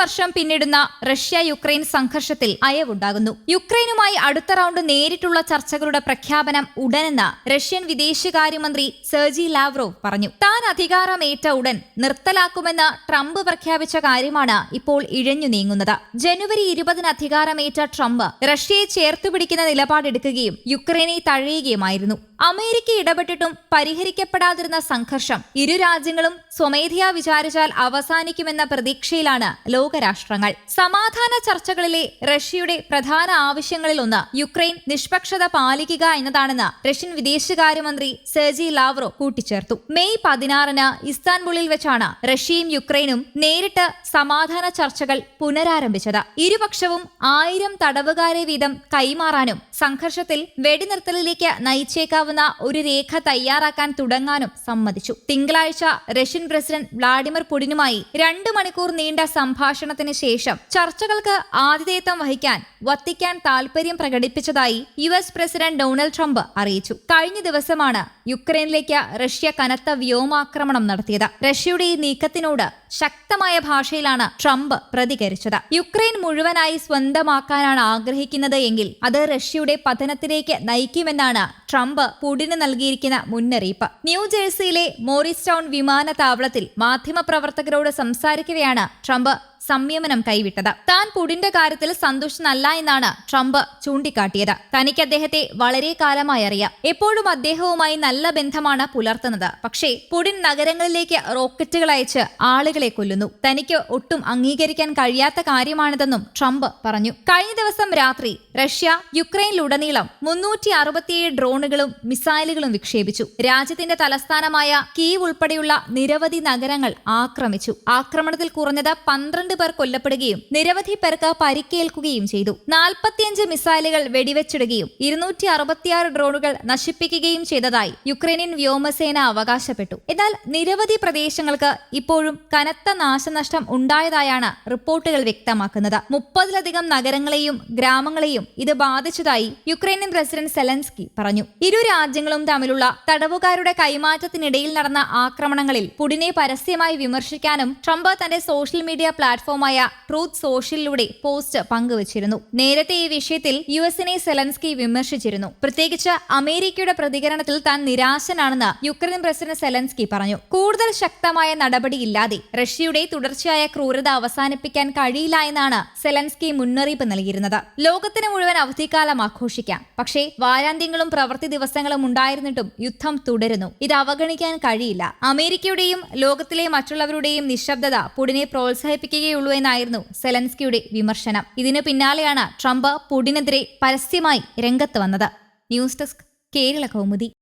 വർഷം പിന്നിടുന്ന Russia Ukraine സംഘർഷത്തിൽ അയവുണ്ടാകുന്നു. യുക്രൈനുമായി അടുത്ത റൗണ്ട് നേരിട്ടുള്ള ചർച്ചകളുടെ പ്രഖ്യാപനം ഉടനെന്ന് റഷ്യൻ വിദേശകാര്യമന്ത്രി സെർജി ലാവ്റോവ് പറഞ്ഞു. താൻ അധികാരമേറ്റ ഉടൻ നിർത്തലാക്കുമെന്ന് ട്രംപ് പ്രഖ്യാപിച്ച കാര്യമാണ് ഇപ്പോൾ ഇഴഞ്ഞു നീങ്ങുന്നത്. ജനുവരി ഇരുപതിന് അധികാരമേറ്റ ട്രംപ് റഷ്യയെ ചേർത്തുപിടിക്കുന്ന നിലപാടെടുക്കുകയും യുക്രൈനെ തഴയുകയുമായിരുന്നു. അമേരിക്ക ഇടപെട്ടിട്ടും പരിഹരിക്കപ്പെടാതിരുന്ന സംഘർഷം ഇരു രാജ്യങ്ങളും സ്വമേധയാ വിചാരിച്ചാൽ അവസാനിക്കുമെന്ന പ്രതീക്ഷയിലാണ് ലോകരാഷ്ട്രങ്ങൾ. സമാധാന ചർച്ചകളിലെ റഷ്യയുടെ പ്രധാന ആവശ്യങ്ങളിൽ ഒന്ന് യുക്രൈൻ നിഷ്പക്ഷത പാലിക്കുക എന്നതാണെന്ന് റഷ്യൻ വിദേശകാര്യമന്ത്രി സെർജി ലാവ്റോ കൂട്ടിച്ചേർത്തു. മെയ് പതിനാറിന് ഇസ്താൻബുളിൽ വെച്ചാണ് റഷ്യയും യുക്രൈനും നേരിട്ട് സമാധാന ചർച്ചകൾ പുനരാരംഭിച്ചത്. ഇരുപക്ഷവും ആയിരം തടവുകാരെ വീതം കൈമാറാനും സംഘർഷത്തിൽ വെടിനിർത്തലിലേക്ക് നയിച്ചേക്കാവുന്ന ഒരു രേഖ തയ്യാറാക്കാൻ തുടങ്ങാനും സമ്മതിച്ചു. തിങ്കളാഴ്ച റഷ്യൻ പ്രസിഡന്റ് വ്ളാഡിമിർ പുടിനുമായി രണ്ടു മണിക്കൂർ നീണ്ട സംഭാഷണത്തിന് ശേഷം ചർച്ചകൾക്ക് ആതിഥേയത്വം വഹിക്കാൻ വത്തിക്കാൻ താൽപര്യം പ്രകടിപ്പിച്ചതായി U S president Donald Trump അറിയിച്ചു. കഴിഞ്ഞ ദിവസമാണ് യുക്രൈനിലേക്ക് റഷ്യ കനത്ത വ്യോമാക്രമണം നടത്തിയത്. റഷ്യയുടെ ഈ നീക്കത്തിനോട് ശക്തമായ ഭാഷയിലാണ് ട്രംപ് പ്രതികരിച്ചത്. യുക്രൈൻ മുഴുവനായി സ്വന്തമാക്കാനാണ് ആഗ്രഹിക്കുന്നത് എങ്കിൽ അത് റഷ്യയുടെ പതനത്തിലേക്ക് നയിക്കുമെന്നാണ് ട്രംപ് പുടിന് നൽകിയിരിക്കുന്ന മുന്നറിയിപ്പ്. ന്യൂജേഴ്സിയിലെ മോറിസ് ടൗൺ വിമാനത്താവളത്തിൽ മാധ്യമപ്രവർത്തകരോട് സംസാരിക്കവെയാണ് ട്രംപ് സംയമനം കൈവിട്ടത്. താൻ പുടിന്റെ കാര്യത്തിൽ സന്തുഷ്ടനല്ല എന്നാണ് ട്രംപ് ചൂണ്ടിക്കാട്ടിയത്. തനിക്ക് അദ്ദേഹത്തെ വളരെ കാലമായി അറിയാം. എപ്പോഴും അദ്ദേഹവുമായി നല്ല ബന്ധമാണ് പുലർത്തുന്നത്. പക്ഷേ പുടിൻ നഗരങ്ങളിലേക്ക് റോക്കറ്റുകൾ അയച്ച് ആളുകളെ കൊല്ലുന്നു. തനിക്ക് ഒട്ടും അംഗീകരിക്കാൻ കഴിയാത്ത കാര്യമാണിതെന്നും ട്രംപ് പറഞ്ഞു. കഴിഞ്ഞ ദിവസം രാത്രി റഷ്യ യുക്രൈനിലുടനീളം മുന്നൂറ്റി അറുപത്തിയേഴ് ഡ്രോണുകളും മിസൈലുകളും വിക്ഷേപിച്ചു. രാജ്യത്തിന്റെ തലസ്ഥാനമായ കീവ് ഉൾപ്പെടെയുള്ള നിരവധി നഗരങ്ങൾ ആക്രമിച്ചു. ആക്രമണത്തിൽ കുറഞ്ഞത് പന്ത്രണ്ട് പേർ കൊല്ലപ്പെടുകയും നിരവധി പേർക്ക് പരിക്കേൽക്കുകയും ചെയ്തു. നാൽപ്പത്തിയഞ്ച് മിസൈലുകൾ വെടിവെച്ചിടുകയും ഇരുന്നൂറ്റി അറുപത്തിയാറ് ഡ്രോണുകൾ നശിപ്പിക്കുകയും ചെയ്തതായി യുക്രൈനിയൻ വ്യോമസേന അവകാശപ്പെട്ടു. എന്നാൽ നിരവധി പ്രദേശങ്ങൾക്ക് ഇപ്പോഴും കനത്ത നാശനഷ്ടം ഉണ്ടായതായാണ് റിപ്പോർട്ടുകൾ വ്യക്തമാക്കുന്നത്. മുപ്പതിലധികം നഗരങ്ങളെയും ഗ്രാമങ്ങളെയും ഇത് ബാധിച്ചതായി യുക്രൈനിയൻ പ്രസിഡന്റ് സെലൻസ്കി പറഞ്ഞു. ഇരു രാജ്യങ്ങളും തമ്മിലുള്ള തടവുകാരുടെ കൈമാറ്റത്തിനിടയിൽ നടന്ന ആക്രമണങ്ങളിൽ പുടിനെ പരസ്യമായി വിമർശിക്കാനും ട്രംപ് തന്റെ സോഷ്യൽ മീഡിയ പ്ലാറ്റ്ഫോമായ ട്രൂത്ത് സോഷ്യലിലൂടെ പോസ്റ്റ് പങ്കുവച്ചിരുന്നു. നേരത്തെ ഈ വിഷയത്തിൽ യു എസിനെ സെലൻസ്കി വിമർശിച്ചിരുന്നു. പ്രത്യേകിച്ച് അമേരിക്കയുടെ പ്രതികരണത്തിൽ താൻ നിരാശനാണെന്ന് യുക്രൈൻ പ്രസിഡന്റ് സെലൻസ്കി പറഞ്ഞു. കൂടുതൽ ശക്തമായ നടപടിയില്ലാതെ റഷ്യയുടെ തുടർച്ചയായ ക്രൂരത അവസാനിപ്പിക്കാൻ കഴിയില്ല എന്നാണ് സെലൻസ്കി മുന്നറിയിപ്പ് നൽകിയിരുന്നത്. ലോകത്തിന് മുഴുവൻ അവധിക്കാലം ആഘോഷിക്കാം. പക്ഷേ വാരാന്ത്യങ്ങളും പ്രവൃത്തി ദിവസങ്ങളും ഉണ്ടായിരുന്നിട്ടും യുദ്ധം തുടരുന്നു. ഇത് അവഗണിക്കാൻ കഴിയില്ല. അമേരിക്കയുടെയും ലോകത്തിലെ മറ്റുള്ളവരുടെയും നിശബ്ദത പുടിനെ പ്രോത്സാഹിപ്പിക്കുകയുള്ളൂ എന്നായിരുന്നു സെലൻസ്കിയുടെ വിമർശനം. ഇതിന് പിന്നാലെയാണ് ട്രംപ് പുടിനെതിരെ പരസ്യമായി രംഗത്ത് വന്നത്. News desk Kerala Kaumudi.